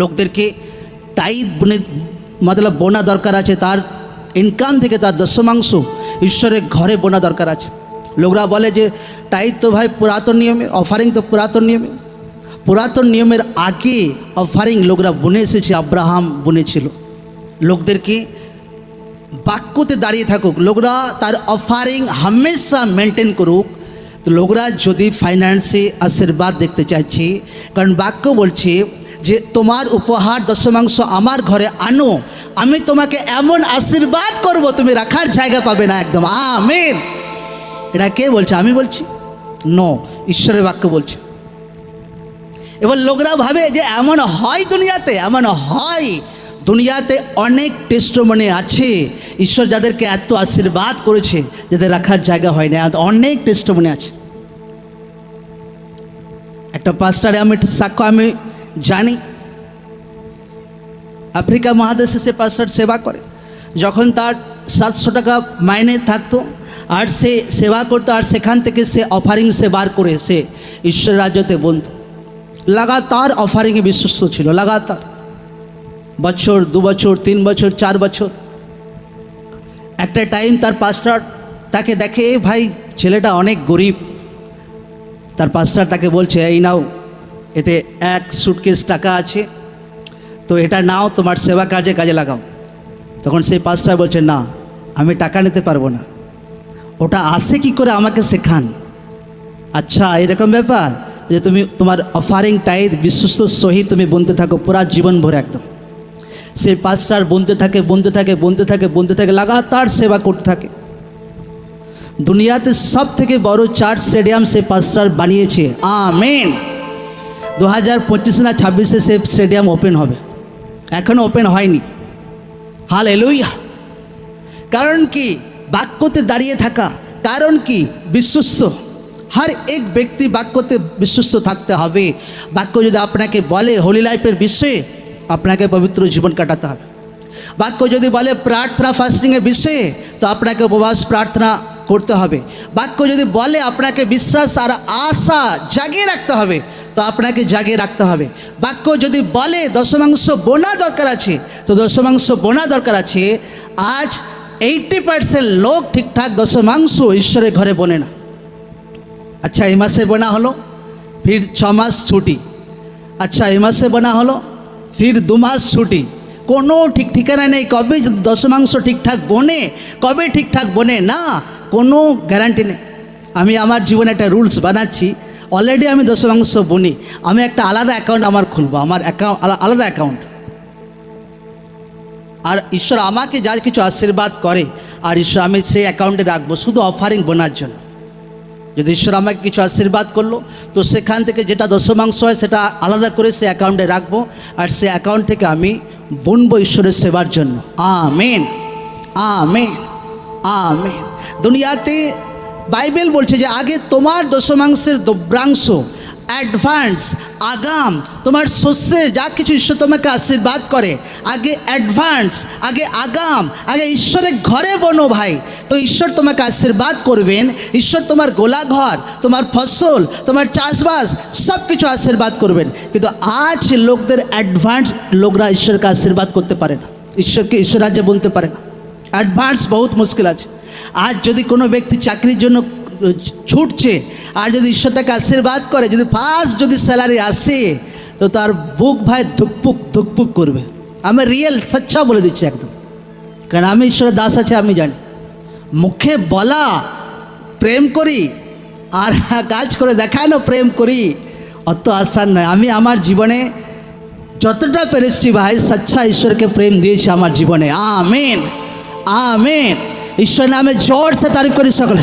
লোকদেরকে বনে, মতলব বোনা দরকার আছে, তার ইনকাম থেকে তার দশমাংশ ঈশ্বরের ঘরে বোনা দরকার আছে। লোকরা বলে যে টাইট তো ভাই পুরাতন নিয়মে, অফারিং তো পুরাতন নিয়মে। পুরাতন নিয়মের আগে অফারিং লোকরা বুনে এসেছে, আব্রাহাম বুনেছিল লোকদেরকে বাক্যতে দাঁড়িয়ে থাকুক, লোকরা তার অফারিং হামেশা মেনটেন করুক। লোকরা যদি ফাইন্যান্সে আশীর্বাদ দেখতে চাইছে, কারণ বাক্য বলছে যে তোমার উপহার দশমাংশ আমার ঘরে আনো, আমি তোমাকে এমন আশীর্বাদ করব, তুমি রাখার জায়গা পাবে না একদম। আমেন। এটা কে বলছে? আমি বলছি? ন, ঈশ্বরের বাক্য বলছে। এবার লোকরা ভাবে যে এমন হয় দুনিয়াতে, এমন হয়। দুনিয়াতে অনেক টেস্টমনে আছে। ঈশ্বর যাদেরকে এত আশীর্বাদ করেছে, যাদের রাখার জায়গা হয় না, অনেক টেস্টমনে আছে। একটা পাঁচটারে আমি সাক্ষ্য, আমি জানি। আফ্রিকা মহাদেশে সে পাঁচটার সেবা করে। যখন তার সাতশো টাকা মাইনে থাকতো, আর সে সেবা করতো, আর সেখান থেকে সে অফারিং সে বার করে সে ঈশ্বর রাজ্যতে বন্ধু। লাগাতার অফারিংয়ে বিশ্বস্ত ছিল, লাগাতার। বছর, দু বছর, তিন বছর, চার বছর। একটা টাইম তার পাস্টার তাকে দেখে, "এ ভাই, ছেলেটা অনেক গরিব। তার পাস্টার তাকে বলছে, এই নাও এতে এক সুটকেস টাকা আছে। তো এটা নাও, তোমার সেবা কাজে কাজে লাগাও। তখন সেই পাস্টার বলছে, না, আমি টাকা নিতে পারব না। ওটা আসে কি করে আমাকে শেখান? আচ্ছা এরকম ব্যাপার যে তুমি, তোমার অফারিং টাইদ বিশ্বস্ত সহিত তুমি বুনতে থাকো, পুরা জীবন ভরে একদম। সেই পাঁচটার বলতে থাকে বলতে থাকে বলতে থাকে বলতে থাকে, লাগাতার সেবা করতে থাকে। দুনিয়াতে সব থেকে বড় চার্চ স্টেডিয়াম সে পাঁচটার বানিয়েছে। আমেন। দু হাজার পঁচিশে না ছাব্বিশে সে স্টেডিয়াম ওপেন হবে। এখনও ওপেন হয়নি। হাল এলুইয়া কারণ কি? বাক্যতে দাঁড়িয়ে থাকা, কারণ কি? বিশ্বস্ত। হর এক ব্যক্তি বাক্যতে বিশ্বস্ত থাকতে হবে। বাক্য যদি আপনাকে বলে হোলি লাইফের বিষয়ে, আপনাকে পবিত্র জীবন কাটাতে হবে। বাক্য যদি বলে প্রার্থনা ফাস্টিংয়ের বিষয়ে, তো আপনাকে উপবাস প্রার্থনা করতে হবে। বাক্য যদি বলে আপনাকে বিশ্বাস আর আশা জাগিয়ে রাখতে হবে তো আপনাকে জাগিয়ে রাখতে হবে। বাক্য যদি বলে, দশমাংশ বোনা দরকার আছে, তো দশমাংশ বোনা দরকার আছে। আজ এইটি পার্সেন্ট লোক ঠিকঠাক দশমাংশ ঈশ্বরের ঘরে বনে না। আচ্ছা এই মাসে বোনা হলো, ফির ছ মাস ছুটি। আচ্ছা এই মাসে বোনা হলো, ফির দু মাস ছুটি। কোনো ঠিক ঠিকানা নেই, কবে দশমাংশ ঠিকঠাক বনে, কবে ঠিকঠাক বনে না, কোনো গ্যারান্টি নেই। আমি আমার জীবনে একটা রুলস বানাচ্ছি অলরেডি আমি দশমাংশ বনি। আমি একটা আলাদা অ্যাকাউন্ট আমার খুলবো, আমার অ্যাকাউন্ট আলাদা অ্যাকাউন্ট আর ঈশ্বর আমাকে যা কিছু আশীর্বাদ করে, আর ঈশ্বর আমি সেই অ্যাকাউন্টে রাখব, শুধু অফারিং বোনার জন্য। যদি ঈশ্বর আমাকে কিছু আশীর্বাদ করল, তো সেখান থেকে যেটা দশমাংশ হয়, সেটা আলাদা করে সে অ্যাকাউন্টে রাখব, আর সে অ্যাকাউন্ট থেকে আমি বুনবো ঈশ্বরের সেবার জন্য। আমেন আমেন আমেন দুনিয়াতে বাইবেল বলছে যে আগে তোমার দশমাংশের দ্রব্যাংশ অ্যাডভান্স আগাম, তোমার শস্যের যা কিছু ঈশ্বর তোমাকে আশীর্বাদ করে, আগে অ্যাডভান্স আগে আগাম, আগে ঈশ্বরের ঘরে বনো ভাই। তো ঈশ্বর তোমাকে আশীর্বাদ করবেন, ঈশ্বর তোমার গোলাঘর, তোমার ফসল, তোমার চাষবাস সব কিছু আশীর্বাদ করবেন। কিন্তু আজ লোকদের অ্যাডভান্স লোকরা ঈশ্বরকে আশীর্বাদ করতে পারে না। ঈশ্বরকে, ঈশ্বর রাজ্যে বলতে পারে না। অ্যাডভান্স বহুত মুশকিল আছে। আজ যদি কোনো ব্যক্তি চাকরির জন্য ছুটছে, আর যদি ঈশ্বর তাকে আশীর্বাদ করে, যদি ফার্স্ট যদি স্যালারি আসে, তো তার বুক ভাই ধুকপুক ধুকপুক করবে। আমি রিয়েল সচ্ছা বলে দিচ্ছি একদম। কারণ আমি ঈশ্বরের দাস আছে, আমি জানি। মুখে বলা, প্রেম করি, আর কাজ করে দেখানো, প্রেম করি, অত আসান নয়। আমি আমার জীবনে যতটা পেরেছি ভাই সচ্ছা ঈশ্বরকে প্রেম দিয়েছি আমার জীবনে। আমেন। আমেন। ঈশ্বর নামে জোর সে তারিফ করি সকলে।